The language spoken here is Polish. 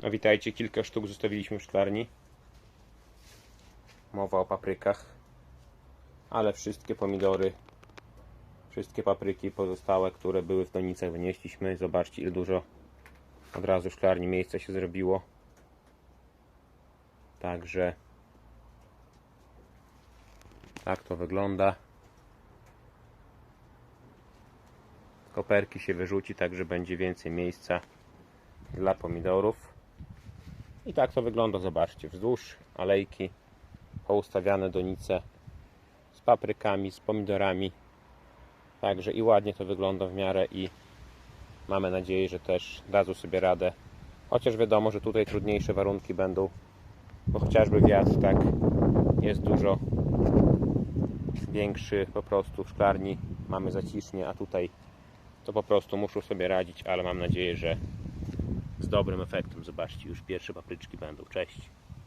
No witajcie, kilka sztuk zostawiliśmy w szklarni. Mowa o paprykach. Ale wszystkie pomidory, wszystkie papryki pozostałe, które były w donicach wynieśliśmy. Zobaczcie ile dużo od razu w szklarni miejsca się zrobiło. Także tak to wygląda. Koperki się wyrzuci, także będzie więcej miejsca dla pomidorów. I tak to wygląda, zobaczcie, wzdłuż alejki poustawiane donice z paprykami, z pomidorami. Także i ładnie to wygląda w miarę i mamy nadzieję, że też dadzą sobie radę. Chociaż wiadomo, że tutaj trudniejsze warunki będą, bo chociażby wiatr tak jest dużo większy po prostu w szklarni mamy zacisznie, a tutaj to po prostu muszą sobie radzić, ale mam nadzieję, że z dobrym efektem. Zobaczcie, już pierwsze papryczki będą. Cześć.